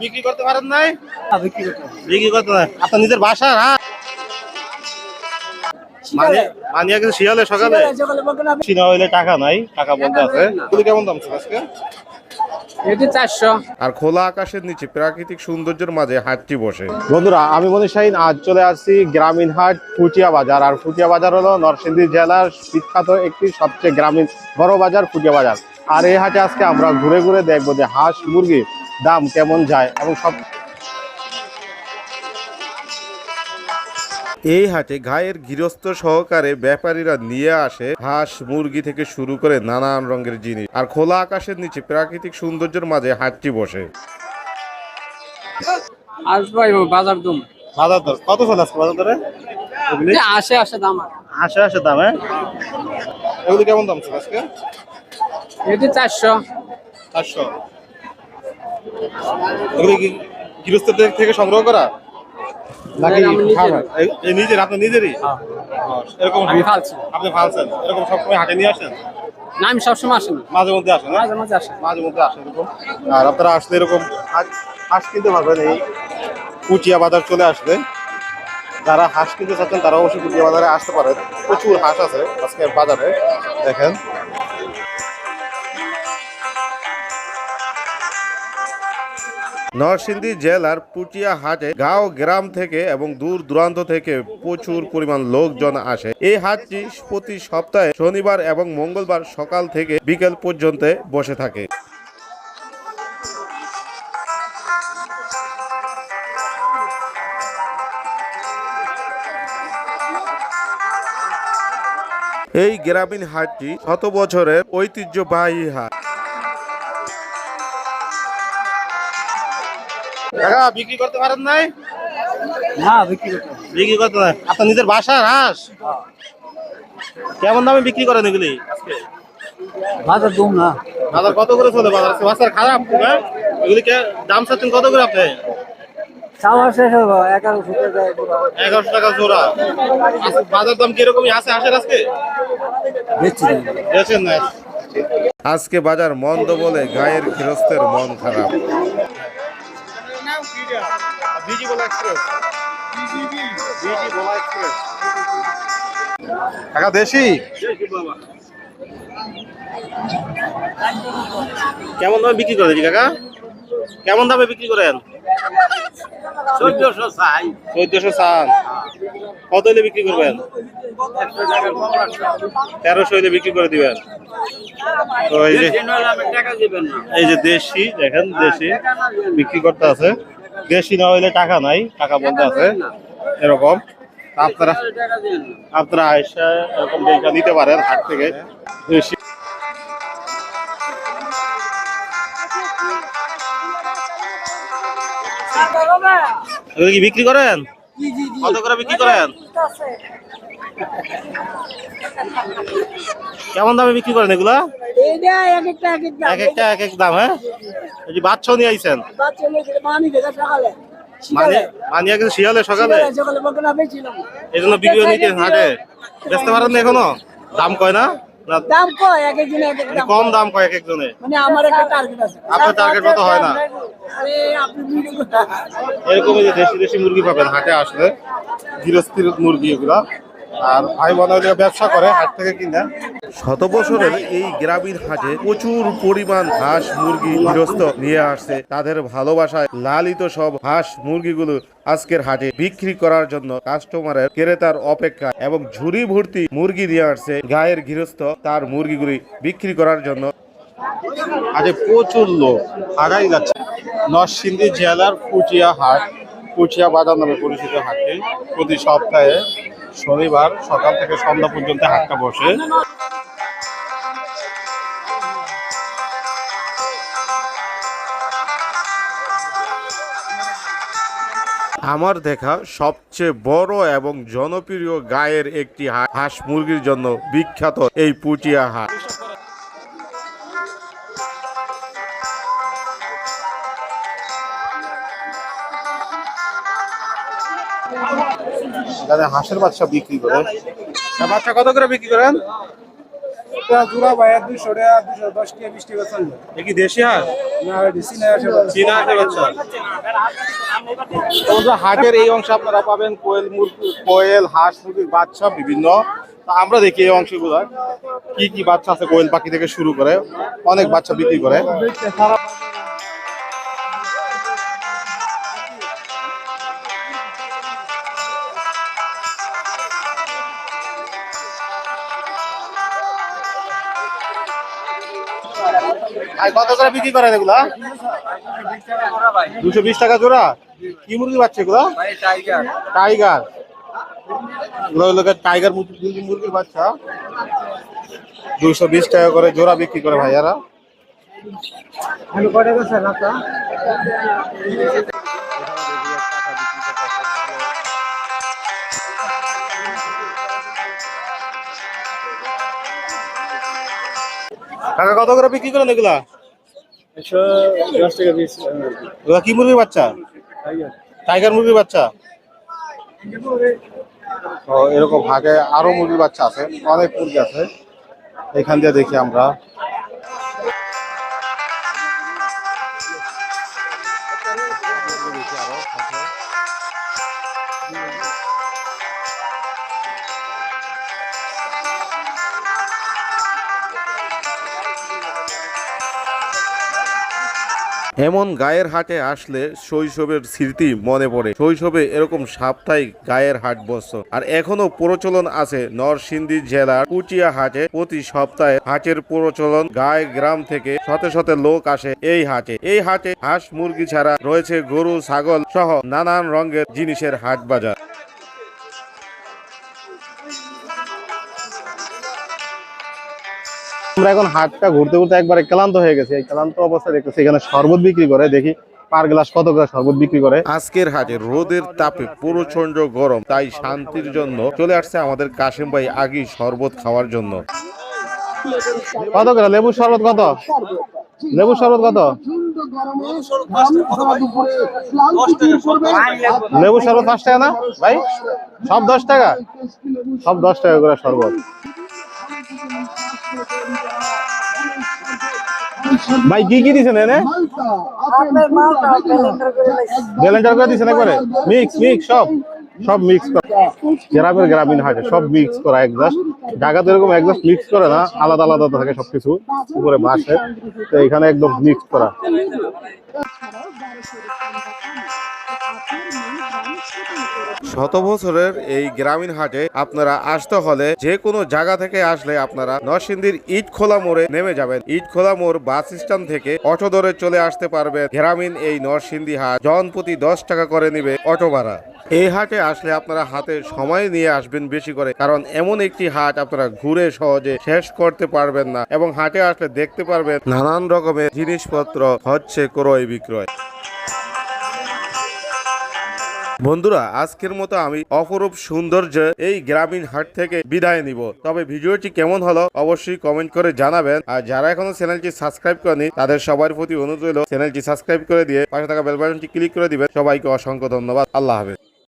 বিক্রি করতে পারেন নাই? হ্যাঁ, বিক্রি করতে বিক্রি করতে নাই আপনার নিজের বাসা না? মানে মানিয়া কিন্তু শিয়ালে সকালে। সকালে- সকালে বলবেন আপনি- চিনা হইলে টাকা নাই টাকা বলতে আছে। কেমন দাম আজকে? আর খোলা আকাশের নিচে প্রাকৃতিক সৌন্দর্যের মাঝে হাটটি বসে। বন্ধুরা আমি মনে শাহিন আজ চলে আসছি গ্রামীণ হাট ফুটিয়া বাজার। আর ফুটিয়া বাজার হলো নরসিংদী জেলার বিখ্যাত একটি সবচেয়ে গ্রামীণ বড় বাজার ফুটিয়া বাজার। আর এই হাটে আজকে আমরা ঘুরে ঘুরে দেখব যে হাঁস মুরগির দাম কেমন যায় এবং সব এই হাটে গায়ের গৃহস্থ সহকারে ব্যাপারীরা নিয়ে আসে হাঁস মুরগি থেকে শুরু করে নানান রঙের জিনিস। আর খোলা আকাশের নিচে প্রাকৃতিক সৌন্দর্যের মাঝে হাটটি বসে। আসব বাজার দুম বাজার দর। কত চলে আজকে বাজার দরে? আসে আসে দাম আসে আসে দাম হ্যাঁ? এগুলি কেমন দাম ছিল আজকে? এটি চারশো। চারশো। এগুলি কি গৃহস্থদের থেকে সংগ্রহ করা? নাকি নিজের। আপনার নিজেরই? হ্যাঁ। এরকম আমি ফালছি। আপনি ফালছেন? এরকম সবসময় হাটে নিয়ে আসেন? না আমি সবসময় মাঝে মধ্যে আসেন মাঝে মাঝে মধ্যে আসেন এরকম। আর আপনারা আসলে এরকম হাঁস হাঁস কিনতে পারবেন এই বাজার চলে আসলে। যারা হাঁস কিনতে চাচ্ছেন তারা অবশ্যই পুচিয়া বাজারে আসতে পারেন। প্রচুর হাঁস আছে আজকে বাজারে দেখেন। নরসিংদী জেলার পুটিয়া হাটে গাঁও, গ্রাম থেকে এবং দূর দূরান্ত থেকে প্রচুর পরিমাণ লোকজন আসে। এই হাটটি প্রতি সপ্তাহে শনিবার এবং মঙ্গলবার সকাল থেকে বিকেল পর্যন্ত বসে থাকে। এই গ্রামীণ হাটটি শত বছরের ঐতিহ্যবাহী হাট। টাকা বিক্রি করতে পারেন নাই? না বিক্রি করতে বিক্রি করতে নাই আপনার নিজের বাসার হাঁস? কেমন দামে বিক্রি করেন এগুলি? বাজার দুম না। বাজার কত করে চলে? বাজার বাজার খারাপ হ্যাঁ? এগুলি কে দাম চাচ্ছেন কত করে আপনি? এগারোশো টাকা জোড়া। আজকে বাজার দাম কিরকমই? আছে হাঁসের আজকে? আজকে বাজার মন্দ বলে গায়ের গৃহস্থের মন খারাপ। B G express B G বলা এক্সপ্রেস টাকা দেশি? কেমন দামে বিক্রি করেন কাকা? কেমন দামে বিক্রি করেন? চোদ্দশো চান কত হলে বিক্রি করবেন? তেরোশো হলে বিক্রি করে দিবেন। তো এই যে এই যে দেশি দেখেন দেশি বিক্রি করতে আছে। দেশি না হইলে টাকা নাই টাকা বন্ধ আছে এরকম। আপনারা আপনারা আয়সা এরকম দেখা নিতে পারেন হাট থেকে। দেশি বিক্রি করেন? কত করে বিক্রি করেন? কেমন দামে বিক্রি করেন এগুলা? এক একটা এক এক দাম হ্যাঁ? বাচ্চাও নিয়ে আইছেন। মানে মানিয়া কিন্তু শিয়ালে সকালে? এই জন্য বিক্রি নিতে হাটে? বেচতে পারেন না এখনও? দাম কয় না? দাম কয় এক কম দাম কয় এক একজনে? মানে আমার একটা টার্গেট আছে। আপনার target মতো হয় না। আরে আপনি ভিডিও এরকম যে দেশি দেশি মুরগি পাবেন হাটে আসলে। গৃহস্থির মুরগি এগুলা। আর ভাই বোন ব্যবসা করে হাট থেকে কিনে। শত বছরের এই গ্রামীণ হাটে প্রচুর পরিমাণ হাঁস মুরগি গৃহস্থ নিয়ে আসছে। তাদের ভালোবাসায় লালিত সব হাঁস মুরগিগুলো আজকের হাটে বিক্রি করার জন্য কাস্টমারের ক্রেতার অপেক্ষা এবং ঝুড়ি ভর্তি মুরগি নিয়ে আসছে। গায়ের গৃহস্থ তার মুরগিগুলি বিক্রি করার জন্য। আজ প্রচুর লোক আগাই যাচ্ছে। নরসিংদী জেলার পুচিয়া হাট পুচিয়া বাজার নামে পরিচিত হাটটি প্রতি সপ্তাহে শনিবার সকাল থেকে সন্ধ্যা পর্যন্ত হাটটা বসে। আমার দেখা সবচেয়ে বড় এবং জনপ্রিয় গায়ের একটি হাঁস মুরগির জন্য বিখ্যাত এই পুটিয়া হাট এখানে হাঁসের বাচ্চা বিক্রি করে। বাচ্চা কত করে বিক্রি করেন? জোড়া ভাইয়া দুইশো টাকা দুইশো দশ টাকা বিশ টাকা চলবে। এ কি দেশি হাঁস? চীনা হাঁসের বাচ্চা। বন্ধুরা, হাটের এই অংশে আপনারা পাবেন কোয়েল মুরগি কোয়েল হাঁস মুরগির বাচ্চা বিভিন্ন। আমরা দেখি এই অংশগুলো। কি কি বাচ্চা আছে কোয়েল পাখি থেকে শুরু করে? অনেক বাচ্চা বিক্রি করে। আর কত করে বিক্রি করেন এগুলা? দুশো বিশ টাকা জোড়া? কি মুরগি বাচ্চা এগুলো? টাইগার। টাইগার মুরগি, মুরগির বাচ্চা। দুশো বিশ টাকা করে জোড়া বিক্রি করে ভাইয়ারা। টাকা কত করে বিক্রি করেন এগুলা? কি মুরগির বাচ্চা? টাইগার মুরগির বাচ্চা? ও এরকম ভাগে আরও মুরগির বাচ্চা আছে অনেক মুরগি আছে। এখান দিয়ে দেখি আমরা। এমন গায়ের হাটে আসলে শৈশবের স্মৃতি মনে পড়ে। শৈশবে এরকম সাপ্তাহিক গায়ের হাট বসত। আর এখনও প্রচলন আছে নরসিংদী জেলার কুচিয়া হাটে। প্রতি সপ্তাহে হাটের প্রচলন গায়ে গ্রাম থেকে শত শত লোক আসে এই হাটে। এই হাটে হাঁস মুরগি ছাড়া রয়েছে গরু, ছাগল সহ নানান রঙের জিনিসের হাট বাজার আমরা এখন হাটটা ঘুরতে ঘুরতে একবারে ক্লান্ত হয়ে গেছে। এই ক্লান্ত অবস্থায় দেখতেছি এখানে শরবত বিক্রি করে। দেখি পার গ্লাস কত করে শরবত বিক্রি করে। আজকের হাটে রোদের তাপে প্রচণ্ড গরম তাই শান্তির জন্য চলে আসছে আমাদের কাশিম ভাই আগি শরবত খাওয়ার জন্য। কত করে? লেবুর শরবত কত? লেবুর শরবত কত? লেবু শরবত পাঁচ টাকা না? ভাই সব দশ টাকা? সব দশ টাকা করে শরবত। ভাই কি কি দিছেন এনে? ব্যালেন্ডার করে দিছেন একবারে? মিক্স মিক্স সব। সব মিক্স করা। গ্রামের গ্রামীণ হাটে সব মিক্স করা একজাস্ট ঢাকাতে এরকম একজাস্ট মিক্স করে না আলাদা আলাদা থাকে সবকিছু। উপরে বাসে তো এখানে একদম মিক্স করা। শত বছরের এই গ্রামীণ হাটে আপনারা আসতে হলে যে কোনো জায়গা থেকে আসলে আপনারা নরসিংদীর ইট খোলা মোড়ে নেমে যাবেন। ইট খোলা মোড় বাস স্ট্যান্ড থেকে অটো ধরে চলে আসতে পারবেন গ্রামীণ এই নরসিংদী হাট। জন প্রতি দশ টাকা করে নিবে অটো ভাড়া। এই হাটে আসলে আপনারা হাতে সময় নিয়ে আসবেন বেশি করে, কারণ এমন একটি হাট আপনারা ঘুরে সহজে শেষ করতে পারবেন না এবং হাটে আসলে দেখতে পারবেন নানান রকমের জিনিসপত্র, হচ্ছে ক্রয় বিক্রয়। বন্ধুরা, আজকের মতো আমি অপরূপ সৌন্দর্য এই গ্রামীণ হাট থেকে বিদায় নিব। তবে ভিডিওটি কেমন হলো অবশ্যই কমেন্ট করে জানাবেন। আর যারা এখনও চ্যানেলটি সাবস্ক্রাইব করেনি তাদের সবার প্রতি অনুরোধ রইল, চ্যানেলটি সাবস্ক্রাইব করে দিয়ে পাশে থাকা বেল বাটনটি ক্লিক করে দিবেন। সবাইকে অসংখ্য ধন্যবাদ। আল্লাহ হাফেজ।